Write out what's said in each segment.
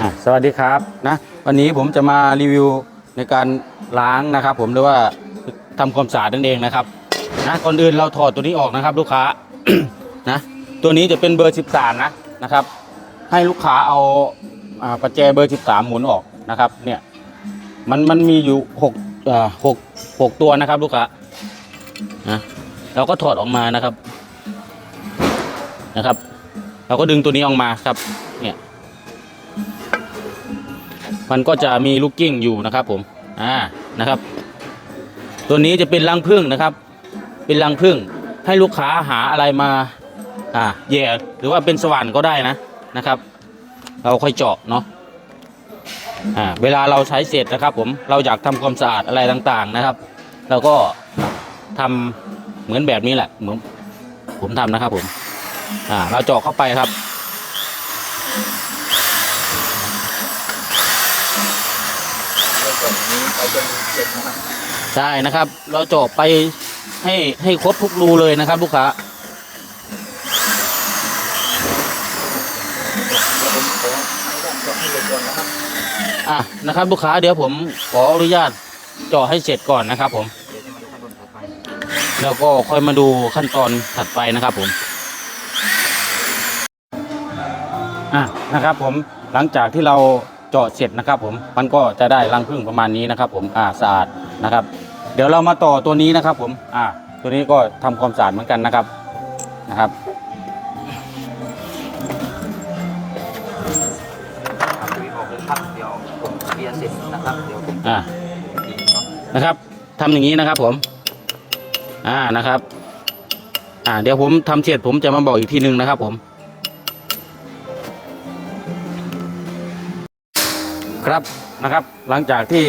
อะสวัสดีครับนะวันนี้ผมจะมารีวิวในการล้างนะครับ ผมหรือว่าทำความสะอาดนั่นเองนะครับนะก่อนอื่นเราถอดตัวนี้ออกนะครับ ลูกค้า นะตัวนี้จะเป็นเบอร์ 13 นะนะครับ ให้ลูกค้าเอาอ่าประแจเบอร์ 13 หมุนออกนะครับ เนี่ยมันมันมีอยู่6อ่าหกหกตัวนะครับ ลูกค้านะเราก็ถอดออกมานะครับนะครับ เราก็ดึงตัวนี้ออกมาครับ เนี่ย มันก็จะมีลูกกิ้งอยู่นะครับผมอ่านะครับ ตัวนี้จะเป็นรังผึ้งนะครับ เป็นรังผึ้งให้ลูกค้าหาอะไรมาอ่าแย่หรือว่าเป็นสว่านก็ได้นะนะครับ เราค่อยเจาะเนาะอ่าเวลาเราใช้เสร็จนะครับ ผมเราอยากทำความสะอาดอะไรต่างๆนะครับ เราก็ทำเหมือนแบบนี้แหละเหมือนผมทำนะครับผมอ่าเราเจาะเข้าไปครับ ใช่นะครับ เราเจาะไปให้ให้ครบทุกรูเลยนะครับลูกค้าอะนะครับลูกค้าเดี๋ยวผมขออนุญาตเจาะให้เสร็จก่อนนะครับ ผมแล้วก็ค่อยมาดูขั้นตอนถัดไปนะครับผม อะนะครับผมหลังจากที่เรา เจาะเสร็จนะครับ ผมมันก็จะได้รังผึ้งประมาณนี้นะครับ ผมอ่าสะอาดนะครับ เดี๋ยวเรามาต่อตัวนี้นะครับ ผมอ่าตัวนี้ก็ทำความสะอาดเหมือนกันนะครับนะครับครับคุยออกเลยครับเดี๋ยวผมเคลียร์เสร็จนะครับเดี๋ยวผมอ่าดีเนาะนะครับทำอย่างนี้นะครับผม อ่านะครับ อ่า เดี๋ยวผมทำเสร็จผมจะมาบอกอีกทีหนึ่งนะครับ ผม ครับนะครับ หลังจากที่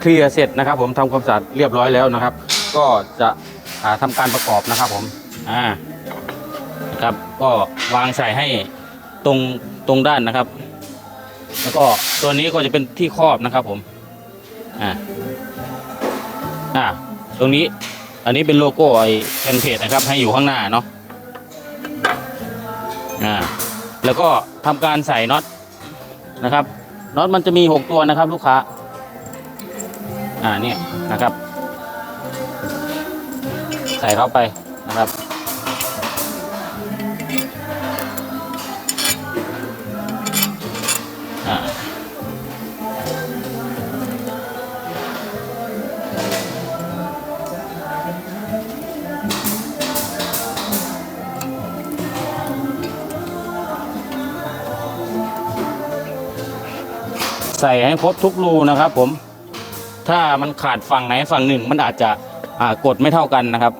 เคลียร์เสร็จนะครับ ผมทำความสะอาดเรียบร้อยแล้วนะครับ ก็จะาทำการประกอบนะครับ ผมอ่าครับก็วางใส่ให้ตรงตรงด้านนะครับ แล้วก็ตัวนี้ก็จะเป็นที่ครอบนะครับ ผมอ่าอ่าตรงนี้อันนี้เป็นโลโก้ไอแอนเพจนะครับ ให้อยู่ข้างหน้าเนาะอ่าแล้วก็ทำการใส่น็อตนะครับ น็อตมันจะมีหกตัวนะครับ ลูกค้า อ่าเนี่ยนะครับ ใส่เข้าไปนะครับ ใส่ให้ครบทุกรูนะครับ ผม ถ้ามันขาดฝั่งไหนฝั่งหนึ่ง มันอาจจะกดไม่เท่ากันนะครับ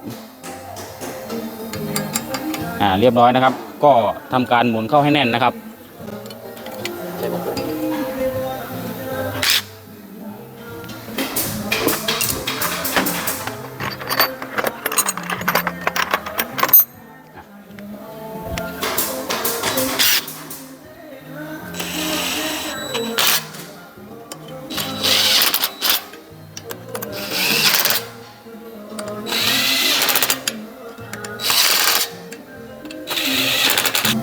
อ่าเรียบร้อยนะครับ ก็ทำการหมุนเข้าให้แน่นนะครับ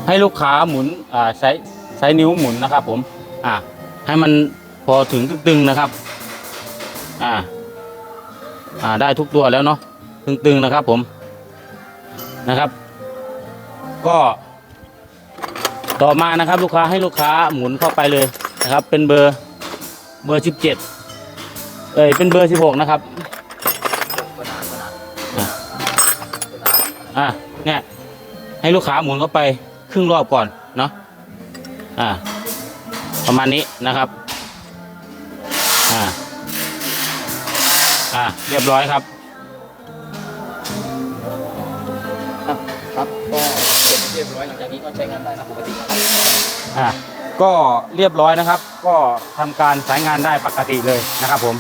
ให้ลูกค้าหมุนอ่าใช้ใช้นิ้วหมุนนะครับ ผม อ่าให้มันพอถึงตึงๆนะครับ อ่า อ่าได้ทุกตัวแล้วเนาะตึงๆนะครับ ผมนะครับ ก็ต่อมานะครับ ลูกค้าให้ลูกค้าหมุนเข้าไปเลยนะครับ เป็นเบอร์เบอร์สิบเจ็ดเอ้ยเป็นเบอร์สิบหกนะครับอะเนี่ยให้ลูกค้าหมุนเข้าไป รึ่งรอบก่อนเนาะอ่า ประมาณนี้นะครับ อ่า อ่า เรียบร้อยครับ ครับครับก็เสร็จเรียบร้อยหลังจากนี้ก็ใช้งานได้นะปกตินะครับอ่าก็เรียบร้อยนะครับ ก็ทำการใช้งานได้ปกติเลยนะครับผม